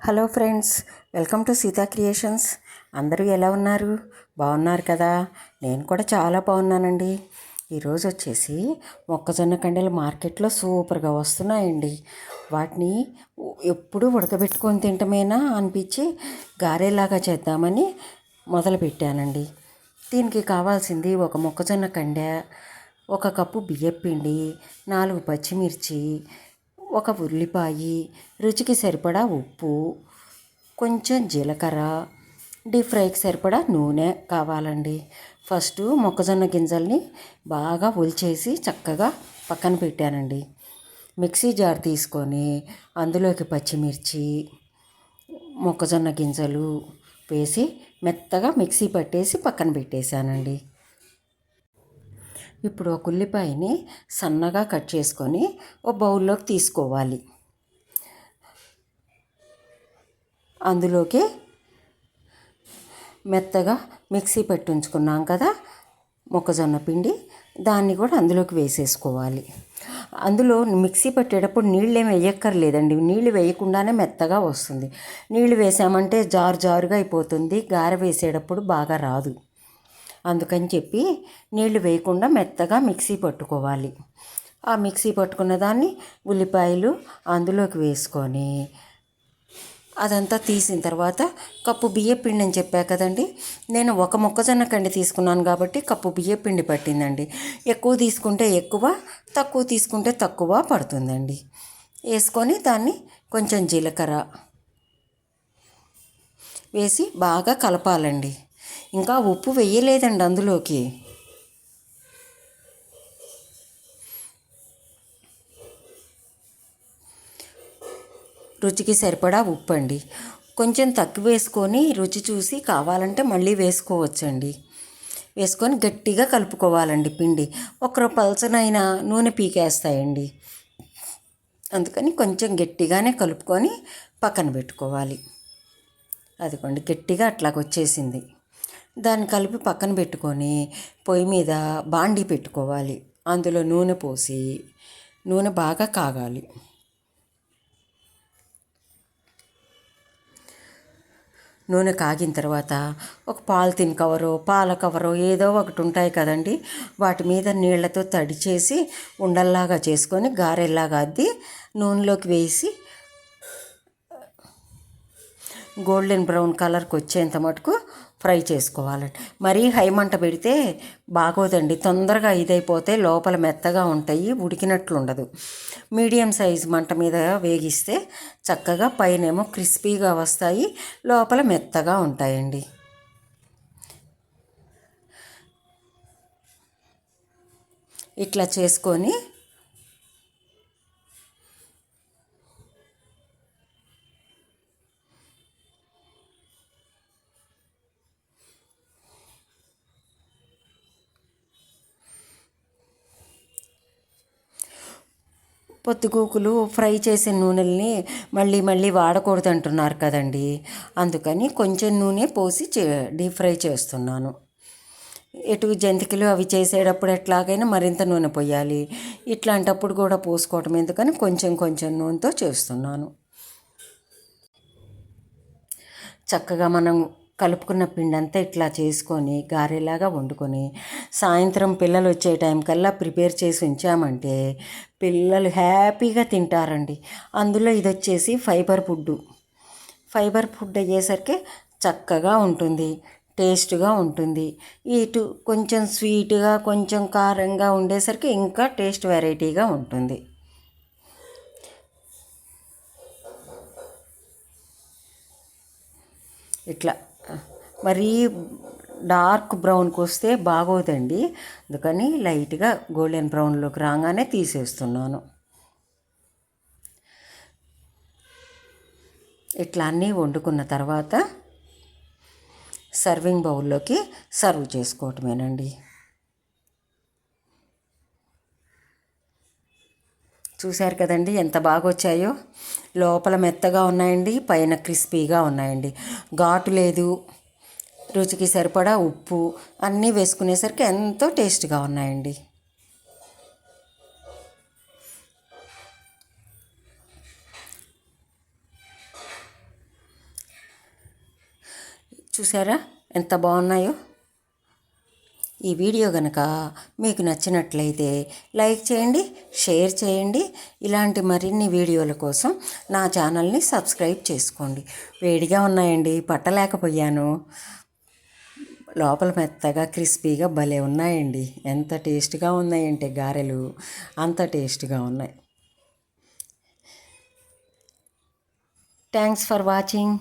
Hello friends welcome to Sita creations. అందరూ ఎలా ఉన్నారు? బాగున్నారు కదా? నేను కూడా చాలా బాగున్నానండి. ఈరోజు వచ్చేసి మొక్కజొన్న కండెలు మార్కెట్లో సూపర్గా వస్తున్నాయండి. వాటిని ఎప్పుడు ఉడకబెట్టుకొని తింటమేనా అనిపించి గారెలాగా చేద్దామని మొదలుపెట్టానండి. దీనికి కావాల్సింది ఒక మొక్కజొన్న కండె ఒక కప్పు బియ్యపిండి నాలుగు పచ్చిమిర్చి ఒక ఉల్లిపాయ రుచికి సరిపడా ఉప్పు కొంచెం జీలకర్ర డీప్ ఫ్రైకి సరిపడా నూనె కావాలండి. ఫస్ట్ మొక్కజొన్న గింజల్ని బాగా ఒలిచేసి చక్కగా పక్కన పెట్టానండి. మిక్సీ జార్ తీసుకొని అందులోకి పచ్చిమిర్చి మొక్కజొన్న గింజలు వేసి మెత్తగా మిక్సీ పట్టేసి పక్కన పెట్టేశానండి. ఇప్పుడు ఒక ఉల్లిపాయని సన్నగా కట్ చేసుకొని ఒక బౌల్లోకి తీసుకోవాలి. అందులోకి మెత్తగా మిక్సీ పెట్టించుకున్నాం కదా మొక్కజొన్న పిండి దాన్ని కూడా అందులోకి వేసేసుకోవాలి. అందులో మిక్సీ పెట్టేటప్పుడు నీళ్ళు ఏమి వేయక్కర్లేదండి. నీళ్ళు వేయకుండానే మెత్తగా వస్తుంది. నీళ్ళు వేసామంటే జారు జారుగా అయిపోతుంది. గార వేసేటప్పుడు బాగా రాదు. అందుకని చెప్పి నీళ్ళు వేయకుండా మెత్తగా మిక్సీ పట్టుకోవాలి. ఆ మిక్సీ పట్టుకున్న దాన్ని ఉల్లిపాయలు అందులోకి వేసుకొని అదంతా తీసిన తర్వాత కప్పు బియ్యపిండి అని చెప్పా కదండి నేను ఒక మొక్కజొన్న కండి తీసుకున్నాను కాబట్టి కప్పు బియ్యపిండి పట్టిందండి. ఎక్కువ తీసుకుంటే ఎక్కువ తక్కువ తీసుకుంటే తక్కువ పడుతుందండి. వేసుకొని దాన్ని కొంచెం జీలకర్ర వేసి బాగా కలపాలండి. ఇంకా ఉప్పు వేయలేదండి అందులోకి. రుచికి సరిపడా ఉప్పు అండి కొంచెం తక్కువ వేసుకొని రుచి చూసి కావాలంటే మళ్ళీ వేసుకోవచ్చండి. వేసుకొని గట్టిగా కలుపుకోవాలండి పిండి. ఒకరు పలచనైనా నూనె పీకేస్తాయండి. అందుకని కొంచెం గట్టిగానే కలుపుకొని పక్కన పెట్టుకోవాలి. అదిగోండి గట్టిగా అట్లాగొచ్చేసింది. దాన్ని కలిపి పక్కన పెట్టుకొని పొయ్యి మీద బాండీ పెట్టుకోవాలి. అందులో నూనె పోసి నూనె బాగా కాగాలి. నూనె కాగిన తర్వాత ఒక పాలిథిన్ కవరు పాల కవరు ఏదో ఒకటి ఉంటాయి కదండి. వాటి మీద నీళ్ళతో తడిచేసి ఉండల్లాగా చేసుకొని గారెల్లాగా అద్ది నూనెలోకి వేసి గోల్డెన్ బ్రౌన్ కలర్కి వచ్చేంత మటుకు ఫ్రై చేసుకోవాలండి. మరీ హై మంట పెడితే బాగోదండి. తొందరగా ఇదైపోతే లోపల మెత్తగా ఉంటాయి ఉడికినట్లు ఉండదు. మీడియం సైజ్ మంట మీద వేగిస్తే చక్కగా పైనేమో క్రిస్పీగా వస్తాయి లోపల మెత్తగా ఉంటాయండి. ఇట్లా చేసుకొని పొత్తుగూకులు ఫ్రై చేసిన నూనెల్ని మళ్ళీ మళ్ళీ వాడకూడదు అంటున్నారు కదండి. అందుకని కొంచెం నూనె పోసి డీప్ ఫ్రై చేస్తున్నాను. ఎటు జంతికలు అవి చేసేటప్పుడు ఎట్లాగైనా మరింత నూనె పోయాలి. ఇట్లాంటప్పుడు కూడా పోసుకోవటం ఎందుకని కొంచెం కొంచెం నూనెతో చేస్తున్నాను. చక్కగా మనం కలుపుకున్న పిండి అంతా ఇట్లా చేసుకొని గారెలాగా వండుకొని సాయంత్రం పిల్లలు వచ్చే టైం కల్లా ప్రిపేర్ చేసి ఉంచామంటే పిల్లలు హ్యాపీగా తింటారండి. అందులో ఇది వచ్చేసి ఫైబర్ ఫుడ్ ఫైబర్ ఫుడ్ అయ్యేసరికి చక్కగా ఉంటుంది టేస్ట్గా ఉంటుంది. ఇటు కొంచెం స్వీట్గా కొంచెం కారంగా ఉండేసరికి ఇంకా టేస్ట్ వెరైటీగా ఉంటుంది. ఇట్లా మరీ డార్క్ బ్రౌన్కి వస్తే బాగోదండి. అందుకని లైట్గా గోల్డెన్ బ్రౌన్లోకి రాగానే తీసేస్తున్నాను. ఇట్లా అన్నీ వండుకున్న తర్వాత సర్వింగ్ బౌల్లోకి సర్వ్ చేసుకోవటమేనండి. చూశారు కదండి ఎంత బాగా వచ్చాయో లోపల మెత్తగా ఉన్నాయండి పైన క్రిస్పీగా ఉన్నాయండి. ఘాటు లేదు. రుచికి సరిపడా ఉప్పు అన్నీ వేసుకునేసరికి ఎంతో టేస్ట్గా ఉన్నాయండి. చూసారా ఎంత బాగున్నాయో? ఈ వీడియో కనుక మీకు నచ్చినట్లయితే లైక్ చేయండి షేర్ చేయండి. ఇలాంటి మరిన్ని వీడియోల కోసం నా ఛానల్ని సబ్స్క్రైబ్ చేసుకోండి. వేడిగా ఉన్నాయండి పట్టలేకపోయాను. లోపల మెత్తగా క్రిస్పీగా భలే ఉన్నాయండి. ఎంత టేస్ట్గా ఉన్నాయంటే గారెలు. అంత టేస్ట్గా ఉన్నాయి. Thanks for watching.